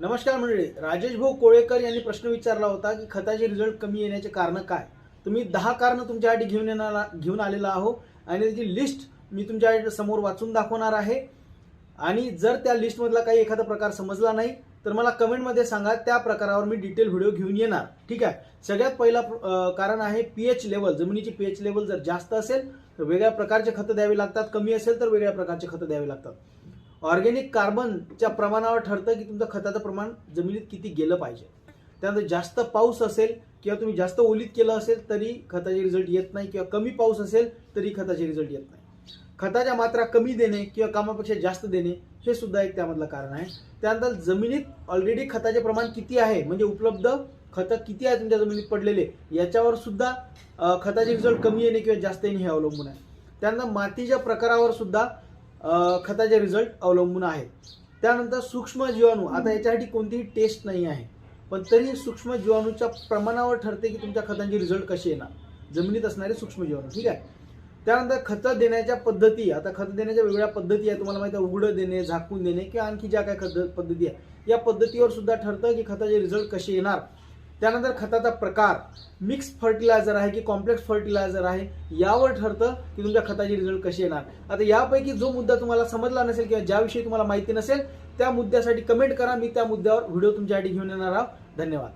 नमस्कार मंडळी राजेश भाऊ कोळेकर यांनी प्रश्न विचारला होता की खताचे रिझल्ट कमी येण्याचे कारण काय? तुम्ही दहा कारणं तुमच्यासाठी घेऊन येणार घेऊन आलेला आहो आणि त्याची लिस्ट मी तुमच्यासमोर वाचून दाखवणार आहे. आणि जर त्या लिस्टमधला काही एखादा प्रकार समजला नाही तर मला कमेंटमध्ये सांगा त्या प्रकारावर मी डिटेल व्हिडिओ घेऊन येणार. ठीक आहे? सगळ्यात पहिला कारण आहे पी एच लेवल जमिनीची पी एच लेवल जर जास्त असेल तर वेगळ्या प्रकारचे खतं द्यावी लागतात. कमी असेल तर वेगळ्या प्रकारचे खतं द्यावी लागतात. ऑर्गॅनिक कार्बनच्या प्रमाणावर ठरतं की तुमचं खताचं प्रमाण जमिनीत किती गेलं पाहिजे. त्यानंतर जास्त पाऊस असेल किंवा तुम्ही जास्त ओलीत केलं असेल तरी खताचे रिझल्ट येत नाही. किंवा कमी पाऊस असेल तरी खताचे रिझल्ट येत नाही. खताच्या मात्रा कमी देणे किंवा कामापेक्षा जास्त देणे हे सुद्धा एक त्यामधलं कारण आहे. त्यानंतर जमिनीत ऑलरेडी खताचे प्रमाण किती आहे? म्हणजे उपलब्ध खतं किती आहे तुमच्या जमिनीत पडलेले? याच्यावर सुद्धा खताचे रिझल्ट कमी येणे किंवा जास्त येणे हे अवलंबून आहे. त्यानंतर मातीच्या प्रकारावर सुद्धा खताचे रिझल्ट अवलंबून आहे. त्यानंतर सूक्ष्म जीवाणू आता याच्यासाठी कोणतीही टेस्ट नाही आहे. पण तरी सूक्ष्म जीवाणूच्या प्रमाणावर ठरते की तुमच्या खतांचे रिझल्ट कसे येणार. जमिनीत असणारे सूक्ष्म जीवाणू ठीक आहे? त्यानंतर खतं देण्याच्या पद्धती आता खतं देण्याच्या वेगवेगळ्या पद्धती आहे तुम्हाला माहिती आहे उघडं देणे झाकून देणे किंवा आणखी ज्या काही खत पद्धती आहे या पद्धतीवर सुद्धा ठरतं की खताचे रिझल्ट कसे येणार. त्यानंतर खताचा प्रकार मिक्स फर्टिलायझर आहे की कॉम्प्लेक्स फर्टिलायझर आहे यावर ठरतं की तुमच्या खताचे रिझल्ट कसे येणार. आता यापैकी जो मुद्दा तुम्हाला समजला नसेल किंवा ज्याविषयी तुम्हाला माहिती नसेल त्या मुद्द्यासाठी कमेंट करा. मी त्या मुद्द्यावर व्हिडिओ तुमच्यासाठी घेऊन येणार आहोत. धन्यवाद.